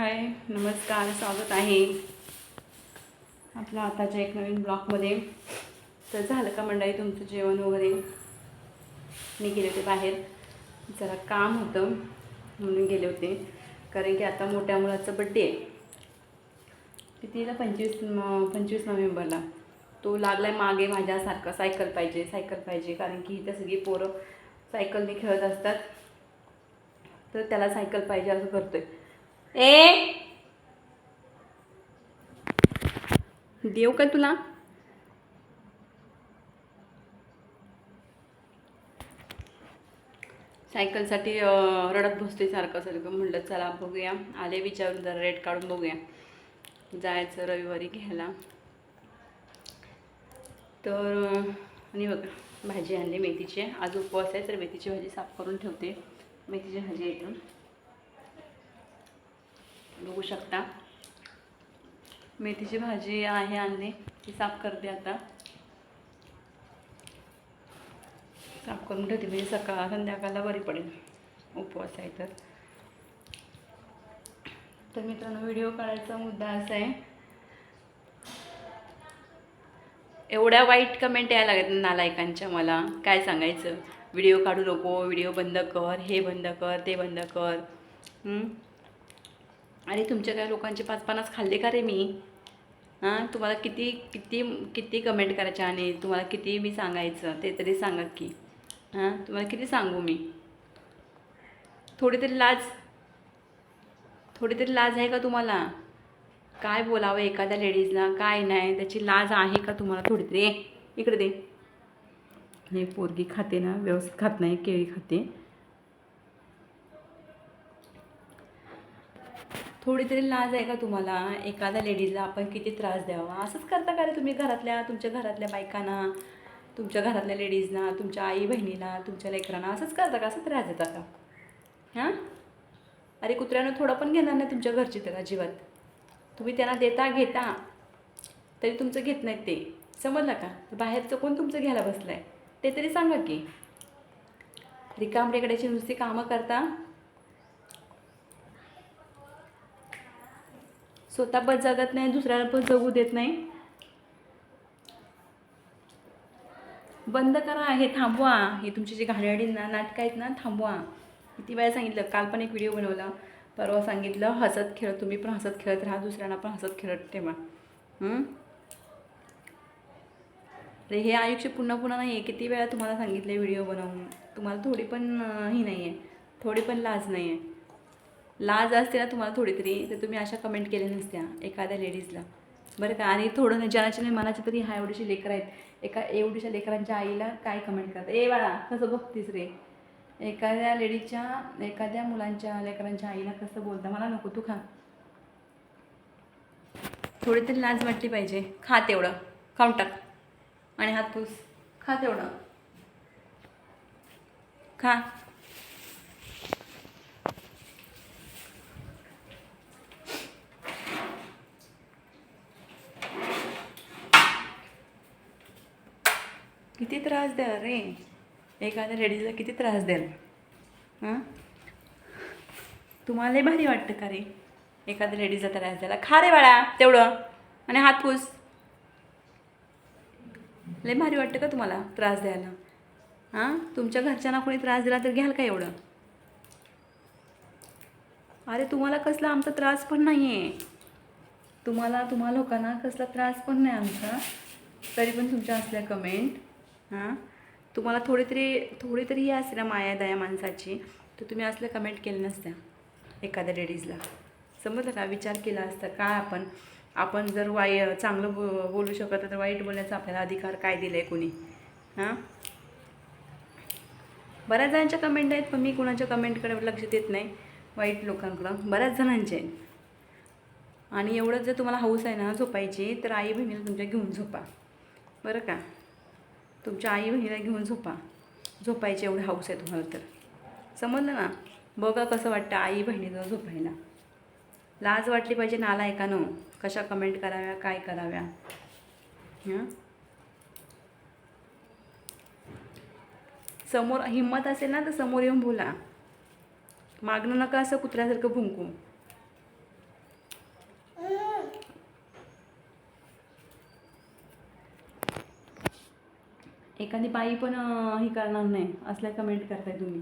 हाय नमस्कार स्वागत आहे. आपलं आताच्या एक नवीन ब्लॉगमध्ये. तर झालं का मंडळी तुमचं जेवण वगैरे? मी गेले होते बाहेर. जरा काम होतं म्हणून गेले होते. कारण की आता मोठ्या मुलाचा बड्डे आहे. कितीला? पंचवीस पंचवीस नोव्हेंबरला. तो लागलाय मागे माझ्यासारखा. सायकल पाहिजे सायकल पाहिजे. कारण की इथं सगळी पोरं सायकलने खेळत असतात. तर त्याला सायकल पाहिजे असं करतो आहे ए. देऊ का तुला? सायकलसाठी रडत बसतोय सारखं सारखं. म्हटलं चला बघूया. आले विचारून जरा रेट काढून बघूया. जायचं रविवारी घ्यायला. तर आणि बघा भाजी आणली मेथीची. आज उपवास आहे तर मेथीची भाजी साफ करून ठेवते. मेथीची भाजी एकदम बघू शकता. मेथीची भाजी आहे आणली. ती साफ करते आता. साफ करून ठेवते म्हणजे सकाळ संध्याकाळला बरी पडेल उपवास आहे तर. तर मित्रांनो व्हिडिओ काढायचा मुद्दा असा आहे. एवढ्या वाईट कमेंट यायला लागत नालायकांच्या मला. काय सांगायचं? व्हिडिओ काढू नको व्हिडिओ बंद कर हे बंद कर ते बंद कर. अरे तुमच्या काय लोकांचे पाच पन्नास खाल्ले का रे मी? हां तुम्हाला किती किती किती कमेंट करायचे आणि तुम्हाला किती मी सांगायचं ते तरी सांगा की. हां तुम्हाला किती सांगू मी? थोडी तरी लाज. थोडी तरी लाज आहे का तुम्हाला? काय बोलावं एखाद्या लेडीजला काय नाही त्याची लाज आहे का तुम्हाला थोडी तरी? इकडे दे. हे पोरगी खाते ना व्यवस्थित खात नाही केळी खाते. थोडी तरी लाज आहे का तुम्हाला? एखाद्या लेडीजला आपण किती त्रास द्यावा? असंच करता का रे तुम्ही घरातल्या तुमच्या घरातल्या बायकांना तुमच्या घरातल्या लेडीजना तुमच्या आई बहिणीला तुमच्या लेकरांना असंच करता का? असं त्रास देता का? हां? अरे कुत्र्यानं थोडं पण घेणार नाही तुमच्या घरची तर अजिबात. तुम्ही त्यांना देता घेता तरी तुमचं घेत नाहीत ते. समजलं का? बाहेरचं कोण तुमचं घ्यायला बसलं आहे ते तरी सांगा की. रिकाम रेकड्याची नुसती कामं करता स्वतः पण जगत नाही दुसऱ्याला पण जगू देत नाही. बंद करा हे थांबवा. हे तुमची जी घाणेरडी ना नाटकं आहेत ना थांबवा. किती वेळा सांगितलं काल पण एक व्हिडिओ बनवला. परवा सांगितलं हसत खेळत तुम्ही पण हसत खेळत राहा दुसऱ्यांना पण हसत खेळत ठेवा. अरे हे आयुष्य पुन्हा पुन्हा नाही आहे किती वेळा तुम्हाला सांगितलं व्हिडिओ बनवून. तुम्हाला थोडी पण ही नाही आहे थोडी पण लाज नाही आहे लाज असते ना तुम्हाला थोडी तरी तर तुम्ही अशा कमेंट केल्या नसत्या एखाद्या लेडीजला बरं का? आणि थोडं नाही जनाची नाही मनाची तरी हा एवढीशी लेकरं आहेत. एका एवढीशा लेकरांच्या आईला काय कमेंट करतात ए बाळा कसं बघतीस रे? एखाद्या लेडीच्या एखाद्या मुलांच्या लेकरांच्या आईला कसं बोलता? मला नको तू खा. थोडी तरी लाज वाटली पाहिजे. खा तेवढं. खाऊन टाक आणि हात खा तेवढं. खा. किती त्रास द्याल रे? एखाद्या लेडीजला किती त्रास द्याल? हां? तुम्हाला भारी वाटतं का रे? एखाद्या लेडीजला त्रास द्यायला. खा रे बाळा तेवढं. आणि हात पुस. लय भारी वाटतं का तुम्हाला त्रास द्यायला? हां? तुमच्या घरच्यांना कोणी त्रास दिला तर घ्याल का एवढं? अरे तुम्हाला कसला आमचा त्रास पण नाही आहे तुम्हाला तुम्हा लोकांना कसला त्रास पण नाही आमचा. तरी पण तुमच्या असल्या कमेंट हां? तुम्हाला थोडी तरी थोडी तरी ही असते ना माया दया माणसाची तर तुम्ही असल्या कमेंट केलं नसत्या एखाद्या लेडीजला समजलं का? विचार केला असता काय आपण? आपण जर वाय चांगलं बो बोलू शकत तर वाईट बोलण्याचा आपल्याला अधिकार काय दिला आहे कोणी? हां? बऱ्याच जणांच्या कमेंट आहेत पण मी कुणाच्या कमेंटकडे लक्ष देत नाही. वाईट लोकांकडं. बऱ्याच जणांचे आहेत. आणि एवढंच जर तुम्हाला हौस आहे ना झोपायची तर आई बहिणीला तुमच्या घेऊन झोपा. बरं का? तुमच्या आई बहिणीला घेऊन झोपा. झोपायचे एवढे हौस आहे तुम्हाला तर. समजलं ना? बघा कसं वाटतं आई बहिणीजवळ झोपायला. लाज वाटली पाहिजे नाला ऐका न कशा कमेंट कराव्या काय कराव्या? हं? समोर हिंमत असेल ना तर समोर येऊन बोला. मागणं नका असं कुत्र्यासारखं भुंकू. एखादी बाई पण हे करणार नाही असल्या कमेंट करताय तुम्ही.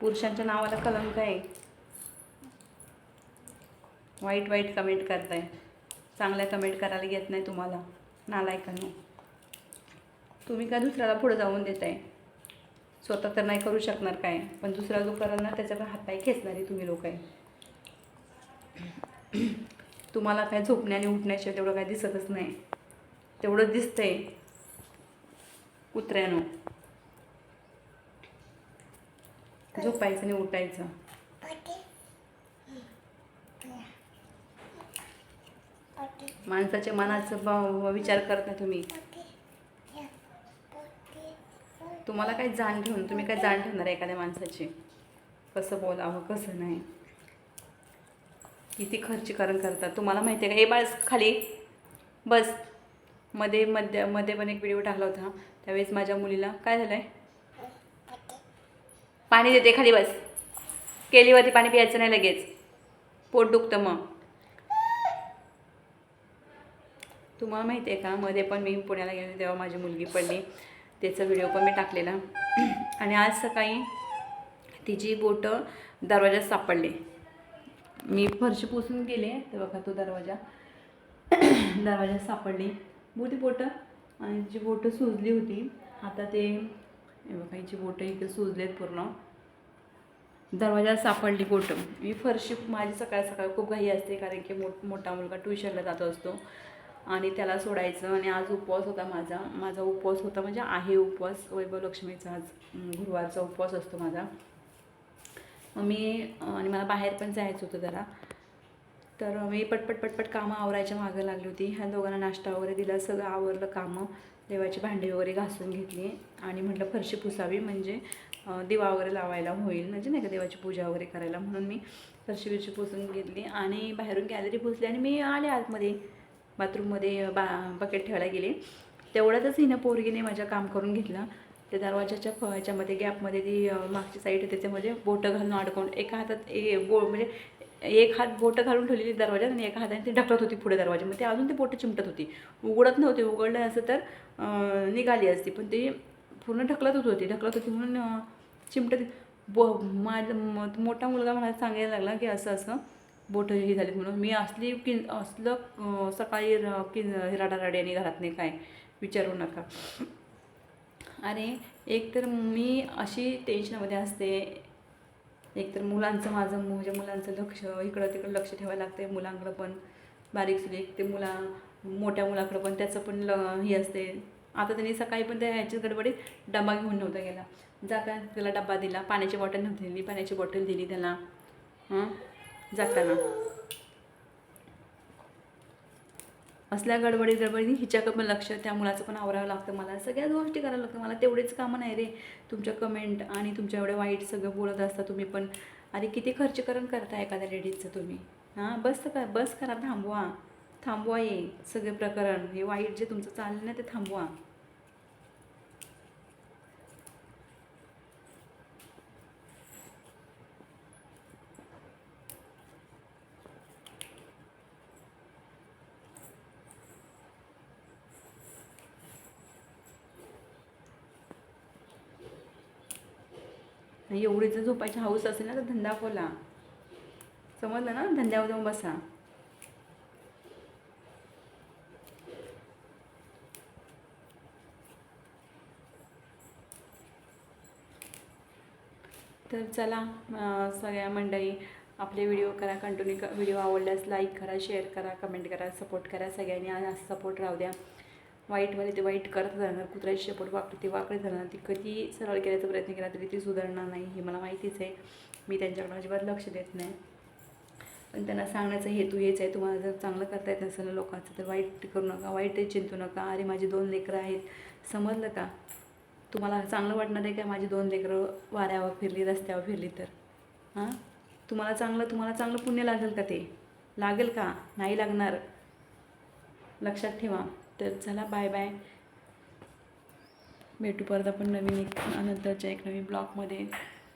पुरुषांच्या नावाला कलंक आहे वाईट वाईट कमेंट करताय. चांगल्या कमेंट करायला येत नाही तुम्हाला नालायकांना. तुम्ही का दुसऱ्याला पुढे जाऊन देताय? स्वतः तर नाही करू शकणार काय? पण दुसरा जो कराल ना त्याच्याकडे हातपाय खेचणारे तुम्ही लोक आहे. तुम्हाला काय झोपण्याने उठण्याशिवाय तेवढं काय दिसतच नाही. तेवढंच दिसतंय. कुत्र्यानं. झोपायचं आणि उठायचं. माणसाच्या मनाचं विचार करत नाही तुम्ही. तुम्हाला काय जाण ठेवून तुम्ही काय जाण ठेवणार एखाद्या माणसाची? कसं बोलावं कसं नाही? किती खर्चीकरण करतात? तुम्हाला माहिती आहे का? हे बस खाली बस. मध्ये मध्ये मध्ये पण एक व्हिडिओ टाकला होता. त्यावेळेस माझ्या मुलीला काय झालं आहे पाणी देते खाली बस. केलीवरती पाणी प्यायचं नाही लगेच. पोट दुखतं मग. तुम्हाला माहिती आहे का? मध्ये पण मी पुण्याला गेले तेव्हा माझी मुलगी पडली. त्याचा व्हिडिओ पण मी टाकलेला. आणि आज सकाळी तिची बोटं दरवाजात सापडले. मी फरशी पुसून गेले तर बघा तो दरवाजा. दरवाजा सापडली. मोठी बोटं आणि जी बोटं सुजली होती आता ते बघा हिची बोटं इथे सुजलेत पूर्ण. दरवाजा सापडली बोटं. मी फरशी माझी सकाळ सकाळ खूप घाई असते कारण की मोठ मोठा मुलगा ट्युशनला जात असतो. आणि त्याला सोडायचं आणि आज उपवास होता माझा. माझा उपवास होता म्हणजे आहे उपवास. वैभव लक्ष्मीचा आज गुरुवारचा उपवास असतो माझा. मग मी आणि मला बाहेर पण जायचं होतं जरा. तर मी पटपट पटपट कामं आवरायच्या मागं लागली होती. ह्या दोघांना नाश्ता वगैरे दिला सगळं आवरलं कामं. देवाची भांडी वगैरे घासून घेतली. आणि म्हटलं फरशी पुसावी म्हणजे दिवा वगैरे लावायला होईल. म्हणजे नाही का देवाची पूजा वगैरे करायला म्हणून मी फरशी बिरशी पुसून घेतली. आणि बाहेरून गॅलरी पुसली आणि मी आले आतमध्ये बाथरूममध्ये बा बकेट ठेवायला गेले. तेवढ्यातच हिनं पोरगीने माझ्या काम करून घेतलं. त्या दरवाजाच्या ह्याच्यामध्ये गॅपमध्ये ती मागची साईड आहे त्याच्यामध्ये बोटं घालून अडकवून एका हातात ए बो म्हणजे एक हात बोटं घालून ठेवलेली दरवाजात आणि एका हाताने ती ढकलत होती पुढे दरवाजा. मग ते अजून ते बोटं चिमटत होती. उघडत नव्हती उघडलं असं तर निघाली असती. पण ती पूर्ण ढकलत होती ढकलत होती म्हणून चिमटत बो माझा मोठा मुलगा मला सांगायला लागला की असं असं बोटं ही झालीत म्हणून. मी असली किन असलं सकाळी किन कि हिराडाराड्याने घरात नाही काय विचारू नका. अरे एक तर मी अशी टेन्शनमध्ये असते. एकतर मुलांचं माझं म्हणजे मुलांचं लक्ष इकडं तिकडं लक्ष ठेवायला लागते मुलांकडं पण. बारीक सुरीक ते मुला मोठ्या मुलाकडं पण त्याचं पण ल हे असते. आता त्यांनी सकाळी पण त्या ह्याच्या गडबडीत डबा घेऊन नव्हता गेला. जाता त्याला डबा दिला पाण्याची बॉटल नव्हती दिली पाण्याची बॉटल दिली त्याला. हां? जाताना. असल्या गडबडी गडबडी हिच्याकडं पण लक्ष त्या मुलाचं पण आवरावं लागतं. मला सगळ्याच गोष्टी करायला लागतं. मला तेवढेच कामं नाही रे. तुमच्या कमेंट आणि तुमच्या एवढे वाईट सगळं बोलत असता तुम्ही पण. अरे किती खर्चकरण करता एखाद्या लेडीजचं तुम्ही? हां बस तर का बस करा थांबवा. थांबवा ये सगळे प्रकरण. हे वाईट जे तुमचं चाललं ना ते थांबवा. आणि एवढी जर झोपायची हाऊस असेल ना तर धंदा खोला. समजलं ना? धंद्यावर जाऊन बसा. तर चला सगळ्या मंडळी आपले व्हिडिओ करा कंटिन्यू क व्हिडिओ आवडल्यास लाईक करा शेअर करा कमेंट करा सपोर्ट करा सगळ्यांनी. सपोर्ट राहू द्या. वाईटवाले ते वाईट करत राहणार कुत्र्याची शेपूट वाकडी ते वाकडे राहणार ती कधी सरळ केल्याचा प्रयत्न केला तरी ती सुधारणार नाही हे मला माहितीच आहे. मी त्यांच्याकडे अजिबात लक्ष देत नाही. पण त्यांना सांगण्याचा हेतू हेच आहे तुम्हाला जर चांगलं करता येत नसेल लोकांचं तर वाईट करू नका वाईटच चिंतू नका. अरे माझी दोन लेकरं आहेत. समजलं का? तुम्हाला चांगलं वाटणार आहे का? माझी दोन लेकरं वाऱ्यावर फिरली रस्त्यावर फिरली तर? हां? तुम्हाला चांगलं तुम्हाला चांगलं पुण्य लागेल का ते? लागेल का? नाही लागणार? लक्षात ठेवा. तर चला बाय बाय भेटू परत आपण नवीन एक नंतरच्या एक नवीन ब्लॉगमध्ये